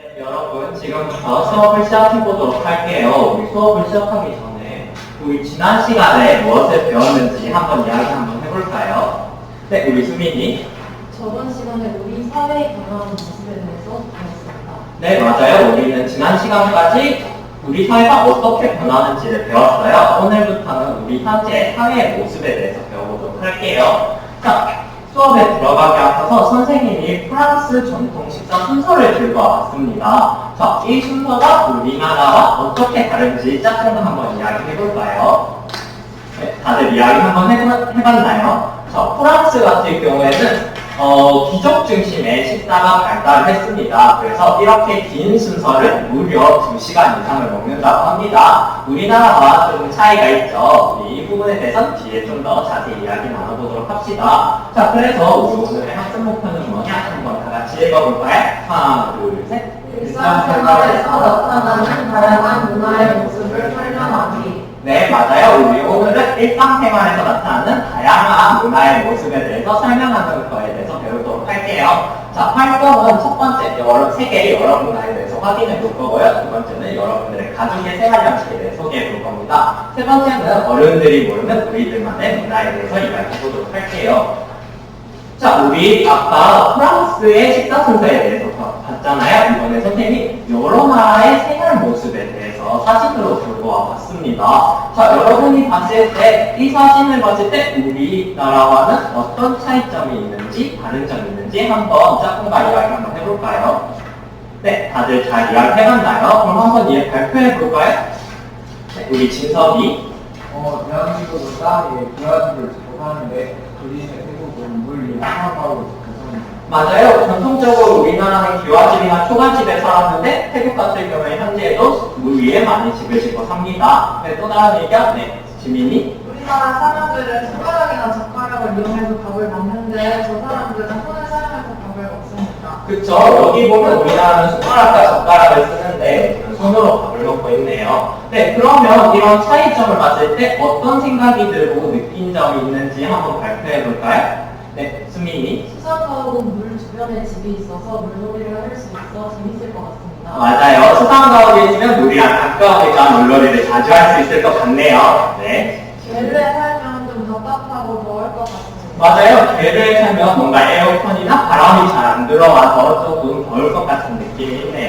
네, 여러분 지금부터 수업을 시작해 보도록 할게요. 우리 수업을 시작하기 전에 우리 지난 시간에 무엇을 배웠는지 한번 이야기 한번 해볼까요? 네, 우리 수민이. 저번 시간에 우리 사회의 변화하는 모습에 대해서 배웠습니다. 네, 맞아요. 우리는 지난 시간까지 우리 사회가 어떻게 변하는지를 배웠어요. 오늘부터는 우리 현재 사회의 모습에 대해서 배워보도록 할게요. 자, 수업에 들어가기 앞서서 선생님이 프랑스 전통 식사 순서를 들고 왔습니다. 자, 이 순서가 우리나라와 어떻게 다른지 짝꿍 한번 이야기해 볼까요? 네, 다들 이야기 한번 해봤, 해봤나요? 자, 프랑스 같은 경우에는 어, 귀족 중심의 식사가 발달했습니다. 그래서 이렇게 긴 순서를 무려 2시간 이상을 먹는다고 합니다. 우리나라와 좀 차이가 있죠. 이 부분에 대해서 뒤에 좀 더 자세히 이야기 나눠보도록 합시다. 자, 그래서 오늘의 학습 목표는 뭐냐? 같이 읽어볼까요? 하나, 둘, 셋. 일상생활에서 나타나는 다양한 문화의 모습을 설명하기. 네, 맞아요. 우리 오늘은 일상생활에서 나타나는 다양한 문화의 모습에 대해서 설명하는 거에 대해서 배우도록 할게요. 자, 활동은 첫 번째, 여러, 세계의 여러 문화에 대해서 확인해 볼 거고요. 두 번째는 여러분들의 가족의 생활 양식에 대해 소개해 볼 겁니다. 세 번째는 어른들이 모르는 우리들만의 문화에 대해서 이야기해 보도록 할게요. 자, 우리 아까 프랑스의 식사 순서에 대해서 봐- 봤잖아요. 이번에 선생님이 여러 나라의 생활 모습에 대해서 사진으로 들고 와 봤습니다. 자, 여러분이 봤을 때, 이 사진을 봤을 때 우리나라와는 어떤 차이점이 있는지, 다른 점이 있는지 한번 짝꿍과 이야기 한번 해볼까요? 네, 다들 잘 이야기 해봤나요? 그럼 한번 얘 발표해 볼까요? 네, 우리 진석이. 어, 대한민국은 땅에 브라질을 접하는데 그리 접해서 맞아요. 전통적으로 우리나라는 기와집이나 초가집에 살았는데 태국 같은 경우에 현재에도 물 위에 많이 집을 짓고 삽니다. 네, 또 다른 의견? 네, 지민이? 우리나라 사람들은 숟가락이나 젓가락을 이용해서 밥을 먹는데 저 사람들은 손을 사용해서 밥을 먹습니다. 그쵸. 여기 보면 우리나라는 숟가락과 젓가락을 쓰는데 손으로 밥을 먹고 있네요. 네, 그러면 이런 차이점을 봤을 때 어떤 생각이 들고 느낀 점이 있는지 한번 발표해 볼까요? 네, 수민이? 수산가옥은 물 주변에 집이 있어서 물놀이를 할 수 있어 재밌을 것 같습니다. 맞아요. 수상가옥에 있으면 우리랑 가까우니까 물놀이를 자주 할 수 있을 것 같네요. 네. 개를 살면 좀 답답하고 더울 것 같습니다. 맞아요. 개를 타면 뭔가 에어컨이나 바람이 잘 안 들어와서 조금 더울 것 같은 느낌이 있네요.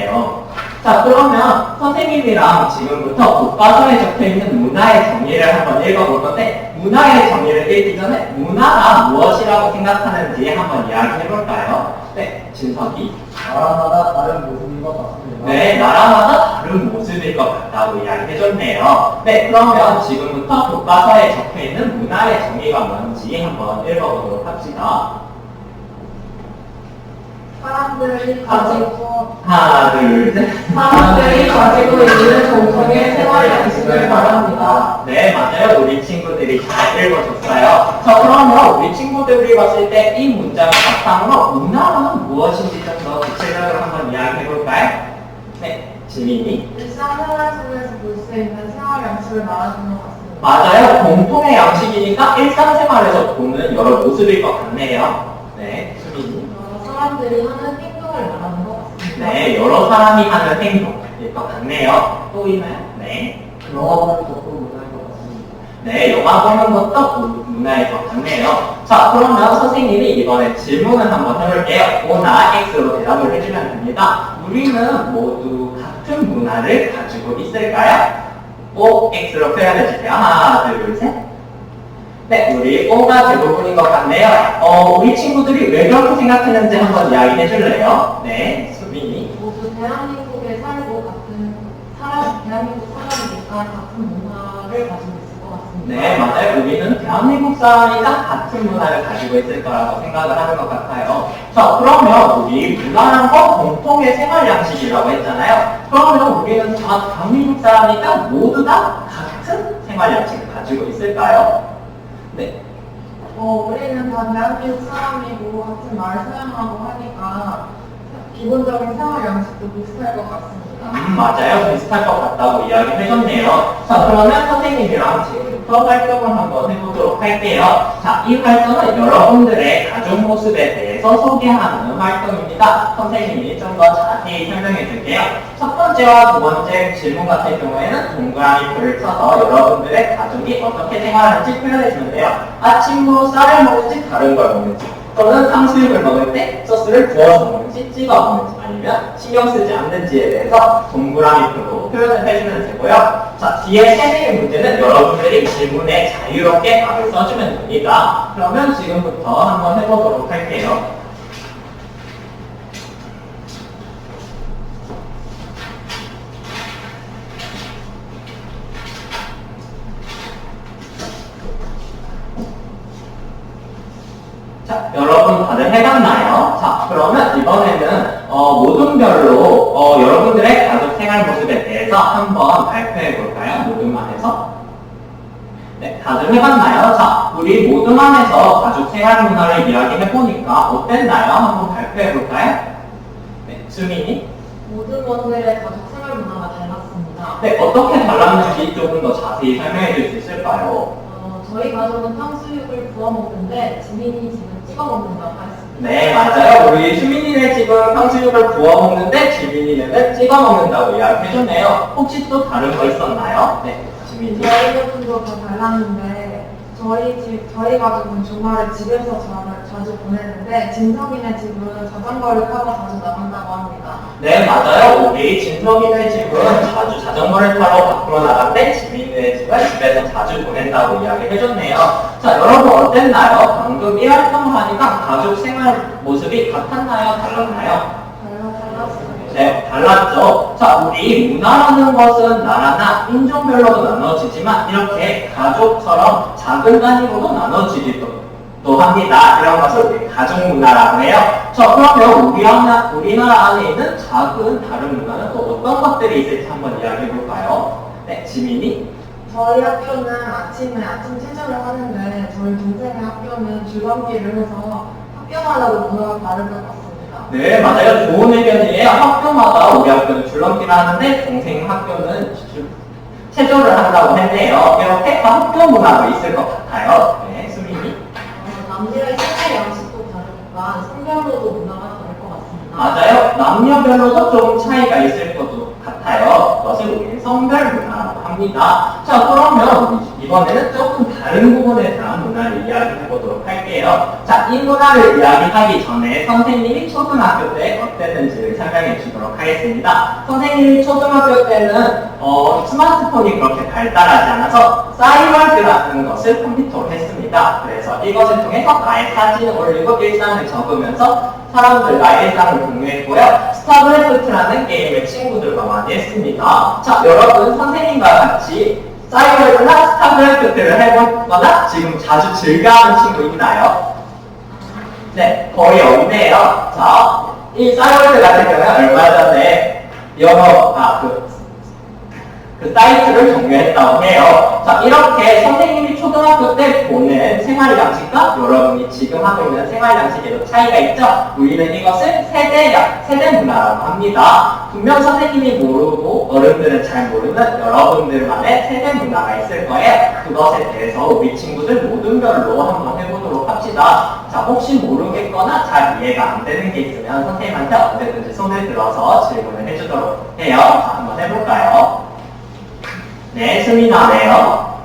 자, 그러면 선생님이랑 지금부터 교과서에 적혀 있는 문화의 정의를 한번 읽어볼 건데, 문화의 정의를 읽기 전에 문화가 무엇이라고 생각하는지 한번 이야기해 볼까요? 네, 진석이. 나라마다 다른 모습인 것 같습니다. 네, 나라마다 다른 모습일 것 같다고 이야기해줬네요. 네, 그러면 지금부터 교과서에 적혀 있는 문화의 정의가 뭔지 한번 읽어보도록 합시다. 사람들이 가지고. 사람들이 가지고 있는 공통의 생활 양식을 말합니다. 네, 맞아요. 우리 친구들이 잘 읽어줬어요. 자, 그러면 우리 친구들이 봤을 때 이 문장을 바탕으로 문화는 무엇인지 좀 더 구체적으로 한번 이야기해볼까요? 네, 지민이. 일상생활 속에서 볼 수 있는 생활 양식을 말하는 것 같습니다. 맞아요. 공통의 양식이니까 일상생활에서 보는 여러 모습일 것 같네요. 네, 사람들이 하는 행동을 말하는 것 같습니다. 네, 여러 사람이 하는 행동일 것 같네요. 또 있나요? 네. 영화 보는 것도 문화인 것 같습니다. 네, 영화 보는 것도 문- 문화일 것 같네요. 자, 그러면 선생님이 이번에 질문을 한번 해볼게요. O나 X로 대답을 해주면 됩니다. 우리는 모두 같은 문화를 가지고 있을까요? O, X로 표현해주세요. 하나, 둘, 셋. 네, 우리 O가 대부분인 것 같네요. 어, 우리 친구들이 왜 그렇게 생각했는지 한번 이야기해 줄래요? 네, 수빈이. 모두 대한민국에 살고 같은 사람, 대한민국 사람이니까 같은 문화를 가지고 있을 것 같습니다. 네, 맞아요. 우리는 대한민국 사람이랑 같은 문화를 가지고 있을 거라고 생각을 하는 것 같아요. 자, 그러면 우리 문화란 건 공통의 생활 양식이라고 했잖아요. 그러면 우리는 다 대한민국 사람이니까 모두 다 같은 생활 양식을 가지고 있을까요? 네. 어, 우리는 다 대한민국 사람이고 같은 말 사용하고 하니까 기본적인 생활 양식도 비슷할 것 같습니다. 음, 맞아요. 비슷할 것 같다고 이야기 해줬네요. 자, 그러면 선생님이랑 지금부터 활동을 한번 해보도록 할게요. 자, 이 활동은 여러분들의 가족 모습에 대해서 대해서 소개하는 활동입니다. 선생님이 좀 더 자세히 설명해 줄게요. 첫 번째와 두 번째 질문 같은 경우에는 동그라미 표를 쳐서 여러분들의 가족이 어떻게 생활하는지 표현해 주면 돼요. 아침으로 쌀을 먹는지 다른 걸 먹는지 또는 탕수육을 먹을 때 소스를 부어서 먹는지 찍어 먹는지 아니면 신경 쓰지 않는지에 대해서 동그라미 표로 표현을 해주면 되고요. 자, 뒤에 세 개의 문제는 여러분들이 질문에 자유롭게 답을 써주면 됩니다. 그러면 지금부터 한번 해보도록 할게요. 자, 해봤나요? 자, 그러면 이번에는 어, 모든 별로 어, 여러분들의 가족 생활 모습에 대해서 한번 발표해 볼까요? 모둠만에서. 네, 다들 해봤나요? 자, 우리 모둠만에서 가족 생활 문화를 이야기해 보니까 어땠나요? 한번 발표해 볼까요? 네, 수민이. 모든 원들의 가족 생활 문화가 달랐습니다. 네, 어떻게 달랐는지 조금 더 자세히 설명해 줄 수 있을까요? 어, 저희 가족은 탕수육을 구워 먹는데 지민이 집은 찍어 먹는다고 했습니다. 네, 맞아요. 우리 수민이네 집은 탕수육을 구워 먹는데 지민이네는 찍어 먹는다고 이야기해줬네요. 혹시 또 다른 거 있었나요? 네, 지민이. 저희 가족도 더 달랐는데 저희 집 저희 가족은 주말에 집에서 자, 자주 보내는데 진석이네 집은 자전거를 타고 자주 나간다고 합니다. 네, 맞아요. 우리 진석이네 집은 자주 자전거를 타러 밖으로 나갔는데 지민이네 집은 집에서 자주 보낸다고 이야기해줬네요. 자, 여러분 어땠나요? 방금 이 활동을 하니까 가족 생활 모습이 같았나요? 달랐나요? 네, 달랐죠. 자, 우리 문화라는 것은 나라나 인종별로도 나눠지지만 이렇게 가족처럼 작은 단위로도 나눠지기도 또 합니다. 이런 것을 우리 가족 문화라고 해요. 자, 그러면 우리나라, 우리나라 안에 있는 작은 다른 문화는 또 어떤 것들이 있을지 한번 이야기해 볼까요? 네, 지민이. 저희 학교는 아침에 아침 체조를 하는데 저희 동생의 학교는 줄넘기를 해서 학교마다도 문화가 다를 것 같습니다. 네, 맞아요. 좋은 의견이에요. 학교마다 우리 학교는 줄넘기를 하는데 동생 학교는 줄- 체조를 한다고 했네요. 이렇게 학교 문화도 있을 것 같아요. 네, 수민이. 어, 남녀의 생활 양식도 다르니까 성별로도 문화가 다를 것 같습니다. 맞아요. 남녀별로도 좀 차이가 있을 것도 같아요. 그것을 우리는 성별 문화라고 합니다. 자, 그러면 이번에는 조금 다른 부분에 대한 문화를 이야기해 보도록 할게요. 자, 이 문화를 이야기하기 전에 선생님이 초등학교 때 어땠는지를 설명해 주도록 하겠습니다. 선생님이 초등학교 때는 어, 스마트폰이 그렇게 발달하지 않아서 싸이월드라는 것을 컴퓨터로 했습니다. 그래서 이것을 통해서 나의 사진을 올리고 일상을 적으면서 사람들과 일상을 공유했고요. 스타크래프트라는 게임을 친구들과 많이 했습니다. 자, 여러분 선생님과 같이 싸이월드나 스타크래프트를 해보거나 지금 자주 즐겨하는 친구 있나요? 네, 거의 없네요. 자, 이 싸이월드 같은 경우는 얼마 전에 영어, 아, 그, 그 사이트를 종료했다고 해요. 자, 이렇게 선생님이 초등학교 때 보는 생활 양식과 여러분이 지금 하고 있는 생활 양식에도 차이가 있죠? 우리는 이것을 세대, 양- 세대 문화라고 합니다. 분명 선생님이 모르고 어른들은 잘 모르는 여러분들만의 세대 문화가 있을 거예요. 그것에 대해서 우리 친구들 모든 별로 한번 해보도록 합시다. 자, 혹시 모르겠거나 잘 이해가 안 되는 게 있으면 선생님한테 언제든지 손을 들어서 질문을 해주도록 해요. 자, 한번 해볼까요? 네, 수민아네요.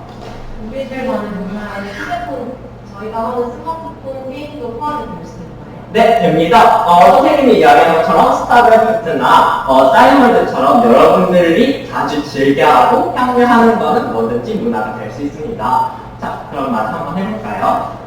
우리들만의 문화에 휴대폰, 저희가 하는 스마트폰 게임도 포함이 될 수 있나요? 네, 됩니다. 어, 선생님이 이야기한 것처럼 스타크래프트나 어, 사이먼드처럼 여러분들이 자주 즐겨하고 향유하는 것은 뭐든지 문화가 될 수 있습니다. 자, 그럼 마저 한번 해볼까요?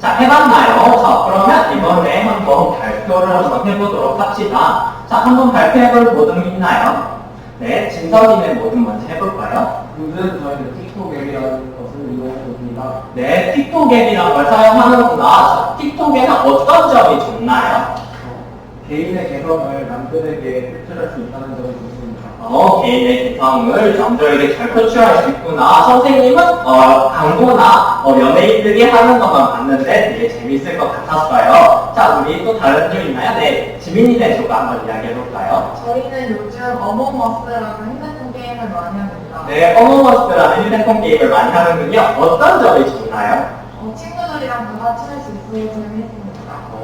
자, 해봤나요? 자, 그러면 이번에 한번 발표를 한번 해보도록 합시다. 자, 한번 발표해볼 모든 있나요? 네, 진성이는 모든 먼저 해볼까요? 요즘 저희는 틱톡 앱이라는 것을 이용해봅니다. 네, 틱톡 앱이라는 걸 사용하는구나. 자, 틱톡에는 어떤 점이 좋나요? 개인의 개성을 남들에게 표출할 수 있다는 점이 좋습니다. 어, 개인의 개성을 남들에게 잘 표출할 수 있구나. 선생님은 어, 광고나 어, 연예인들이 하는 것만 봤는데 되게 재밌을 것 같았어요. 자, 우리 또 다른 점 있나요? 네, 지민이네 조가 한번 이야기해볼까요? 저희는 요즘 어몽어스라는 핸드폰 게임을 많이 합니다. 네, 어머머스라는 휴대폰 게임을 많이 하는군요. 어떤 점이 좋나요? 어, 친구들이랑 다 같이 할수 있어서 재밌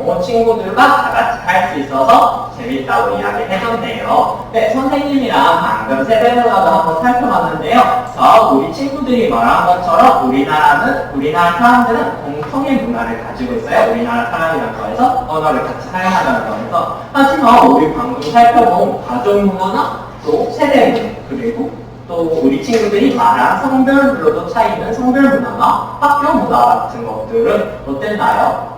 습니다. 어, 친구들과 다 같이 할 수 있어서 재밌다고 이야기 해줬네요. 네, 선생님이랑 방금 세대문화도 한번 살펴봤는데요. 자, 우리 친구들이 말한 것처럼 우리나라는, 우리나라 사람들은 공통의 문화를 가지고 있어요. 우리나라 사람이라는 거에서 언어를 같이 사용하는 거에서. 하지만 우리 방금 살펴본 가족 문화나 또 세대 문화, 그리고 또 우리 친구들이 말한 성별로도 차이는 성별 문화나 학교 문화 같은 것들은 어땠나요?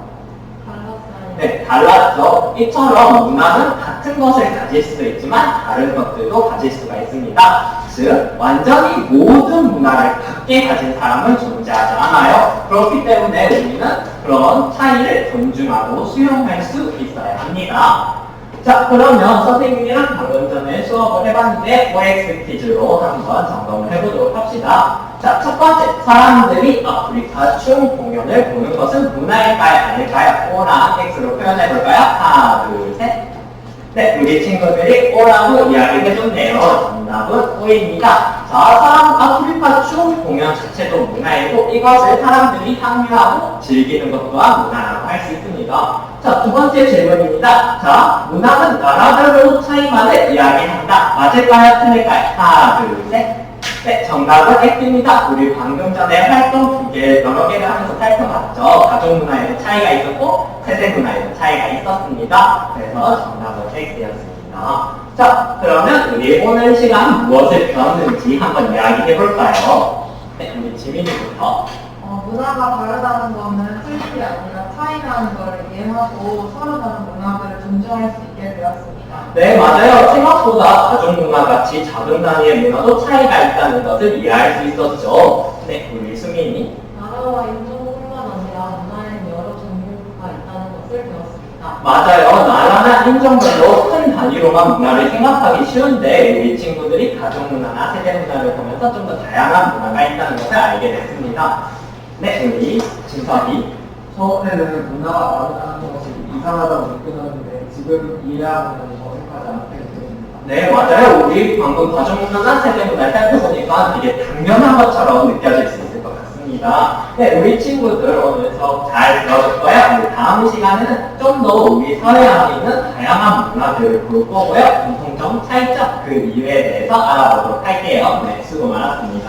네, 달랐죠. 이처럼 문화는 같은 것을 가질 수도 있지만 다른 것들도 가질 수가 있습니다. 즉, 완전히 모든 문화를 같게 가진 사람은 존재하지 않아요. 그렇기 때문에 우리는 그런 차이를 존중하고 수용할 수 있어야 합니다. 자, 그러면 선생님이랑 방금 전에 수업을 해봤는데 OX 퀴즈로 한번 점검을 해보도록 합시다. 자, 첫 번째, 사람들이 아프리카 춤 공연을 보는 것은 문화일까요? 아닐까요? O랑 X로 표현해볼까요? 하나, 둘, 셋. 네, 우리 친구들이 O라고 이야기해줬네요. 정답은 O입니다. 자, 사람 아프리카 춤 공연 자체도 문화이고 이것을 사람들이 향유하고 즐기는 것 또한 문화라고 할 수 있습니다. 자, 두 번째 질문입니다. 자, 문화는 나라별로 차이만을 이야기한다. 맞을까요? 틀릴까요? 하나, 둘, 셋. 네, 정답은 X입니다. 우리 방금 전에 활동 두 개, 여러 개를 하면서 살펴봤죠. 가족 문화에도 차이가 있었고, 세대 문화에도 차이가 있었습니다. 그래서 정답은 X였습니다. 자, 그러면 우리 오늘 시간 무엇을 배웠는지 한번 이야기해 볼까요? 네, 우리 지민이부터. 어, 문화가 다르다는 거는 틀이 아니라 차이라는 걸이 해하고 서로 다른 문화들을 존중할 수 있게 되었습니다. 네, 맞아요. 생각보다 가족 문화 같이 작은 단위의 문화도 차이가 있다는 것을 이해할 수 있었죠. 네, 우리 수민이. 나라와 인종뿐만 아니라 문화에는 여러 종류가 있다는 것을 배웠습니다. 맞아요. 나라나 인종별로 큰 단위로만 문화를 생각하기 쉬운데 우리 친구들이 가족 문화나 세대 문화를 보면서 좀 더 다양한 문화가 있다는 것을 알게 됐습니다. 네, 우리 진섭이. 처음에는 문화가 다르다는 것이 이상하다고 느껴졌는데 지금 이해하면 어색하지 않게 됩니다. 네, 맞아요. 우리 방금 세대 문화를 살펴보니까 되게 당연한 것처럼 느껴질 수 있을 것 같습니다. 네, 우리 친구들 오늘 수업 잘 거야. 우리 다음 시간에는 좀 더 우리 사회 안에 있는 다양한 문화들을 볼 거고요. 공통점, 차이점, 그 이유에 대해서 알아보도록 할게요. 네, 수고 많았습니다.